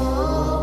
Oh.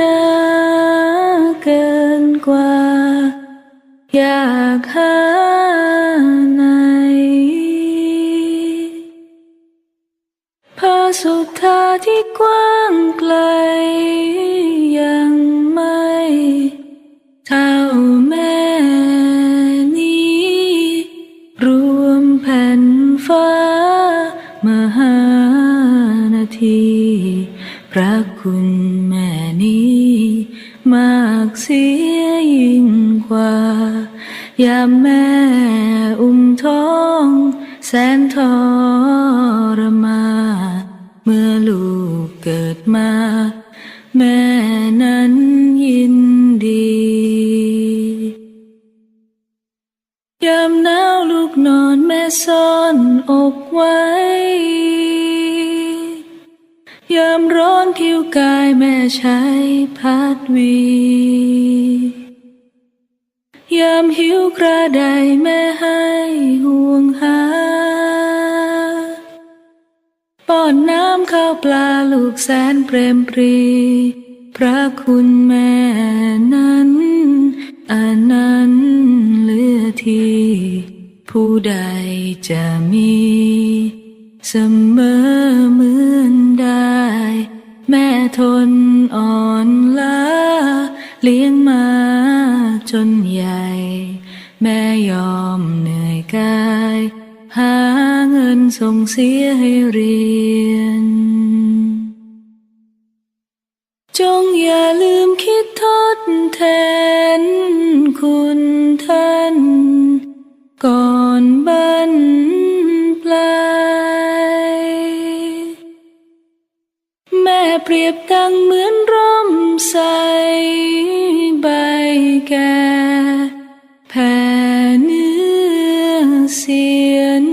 นาเกินกว่า อยากหาไหนพระสุธาที่กว้างไกล ยังไม่เท่าแม่นี้ รวมแผ่นฟ้ามหานาทีพระคุณ ว่า ยามแม่อุ้มท้อง แสนทรมานเมื่อลูกเกิดมา แม่นั้นยินดี ยามหนาวลูกนอนแม่ซ่อนอกไว้ ยามร้อนผิวกายแม่ใช้พัดวี ยามหิวกระไดแม่ให้ห่วงหาป้อนน้ำข้าวปลาลูกแสนเปรมปรี พระคุณแม่นั้นอันนั้นเลือที่ผู้ใดจะมี เสมอเหมือนได้ แม่ทนอ่อน จนใหญ่ แม่ยอมเหนื่อยกาย หาเงินส่งเสียให้เรียน จงอย่าลืมคิดทดแทนคุณท่าน ก่อนบรรปลายแม่เปรียบดังเหมือนร่มใส แก่แผ่เนื้อเสียน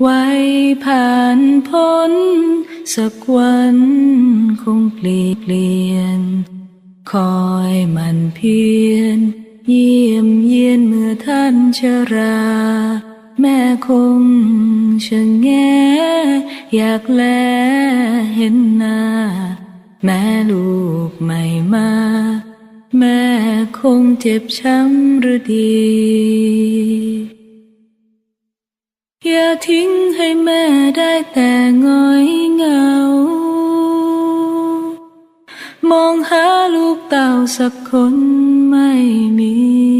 ไว้ผ่านพ้น สักวันคงเปลี่ยนเปลี่ยน คอยมันเพียรเยี่ยมเยียนเมื่อท่านชรา แม่คงชะแงอยากแลเห็นหน้า แม่ลูกไม่มา แม่คงเจ็บช้ำหรือดี อย่าทิ้งให้แม่ได้แต่ง้อยเหงา มองหาลูกเต่าสักคนไม่มี